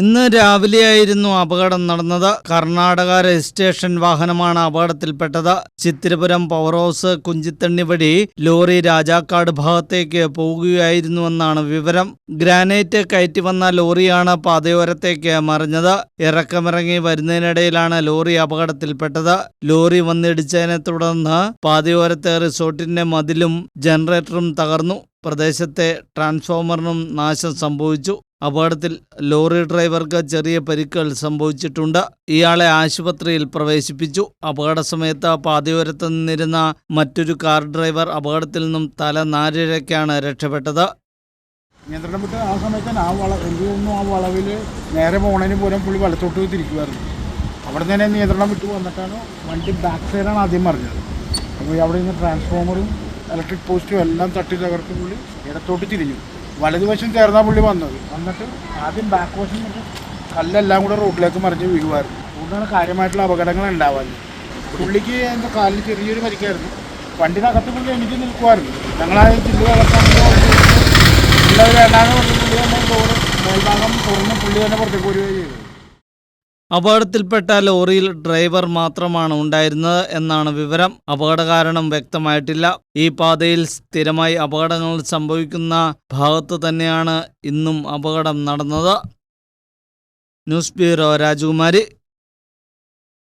ഇന്ന് രാവിലെയായിരുന്നു അപകടം നടന്നത്. കർണാടക രജിസ്ട്രേഷൻ വാഹനമാണ് അപകടത്തിൽപ്പെട്ടത്. ചിത്തിരപുരം പവർ ഹൗസ് കുഞ്ചിത്തണ്ണി വഴി ലോറി രാജാക്കാട് ഭാഗത്തേക്ക് പോകുകയായിരുന്നുവെന്നാണ് വിവരം. ഗ്രാനൈറ്റ് കയറ്റി വന്ന ലോറിയാണ് പാതയോരത്തേക്ക് മറിഞ്ഞത്. ഇറക്കമിറങ്ങി വരുന്നതിനിടയിലാണ് ലോറി അപകടത്തിൽപ്പെട്ടത്. ലോറി വന്നിടിച്ചതിനെ തുടർന്ന് പാതയോരത്തെ റിസോർട്ടിന്റെ മതിലും ജനറേറ്ററും തകർന്നു. പ്രദേശത്തെ ട്രാൻസ്ഫോമറിനും നാശം സംഭവിച്ചു. അപകടത്തിൽ ലോറി ഡ്രൈവർക്ക് ചെറിയ പരിക്കുകൾ സംഭവിച്ചിട്ടുണ്ട്. ഇയാളെ ആശുപത്രിയിൽ പ്രവേശിപ്പിച്ചു. അപകട സമയത്ത് പാതയോരത്ത് നിന്നിരുന്ന മറ്റൊരു കാർ ഡ്രൈവർ അപകടത്തിൽ നിന്നും തല നാരിഴയ്ക്കാണ് രക്ഷപ്പെട്ടത്. നിയന്ത്രണം വിട്ട് ആ സമയത്ത് ആ വള എനിക്ക് ആ വളവിൽ നേരെ പോണതിന് പോലും പുള്ളി വലത്തോട്ട് തിരിക്കുമായിരുന്നു അവിടെ തന്നെ നിയന്ത്രണം വിട്ട് വന്നിട്ടാണ് വണ്ടി ബാക്ക് സൈഡാണ് ആദ്യം മറിഞ്ഞത്. അപ്പോൾ അവിടെ നിന്ന് ട്രാൻസ്ഫോമറും ഇലക്ട്രിക് പോസ്റ്റും എല്ലാം തട്ടി തകർത്ത് പുള്ളി ഇടത്തോട്ട് തിരിഞ്ഞു. വലതുവശം ചേർന്നാ പുള്ളി വന്നത്. വന്നിട്ട് ആദ്യം ബാക്ക് വശം കല്ലെല്ലാം കൂടെ റോഡിലേക്ക് മറിഞ്ഞ് വീഴുമായിരുന്നു അതുകൊണ്ടാണ് കാര്യമായിട്ടുള്ള അപകടങ്ങൾ ഉണ്ടാവാറ് പുള്ളിക്ക് എന്റെ കാലിൽ ചെറിയൊരു പരിക്കായിരുന്നു. വണ്ടിനകത്ത് പുള്ളി എനിക്ക് നിൽക്കുമായിരുന്നു ഞങ്ങളാ ജില്ല എല്ലാവരും വേണ്ടാന്ന് പറഞ്ഞ് പുള്ളി തന്നെ ഡോറ് മേൽഭാഗം തുറന്ന് പുള്ളി തന്നെ പുറത്തേക്ക് വരികയും അപകടത്തിൽപ്പെട്ട ലോറിയിൽ ഡ്രൈവർ മാത്രമാണ് ഉണ്ടായിരുന്നത് എന്നാണ് വിവരം. അപകട കാരണം വ്യക്തമായിട്ടില്ല. ഈ പാതയിൽ സ്ഥിരമായി അപകടങ്ങൾ സംഭവിക്കുന്ന ഭാഗത്ത് തന്നെയാണ് ഇന്നും അപകടം നടന്നത്. ന്യൂസ് ബ്യൂറോ രാജകുമാരി.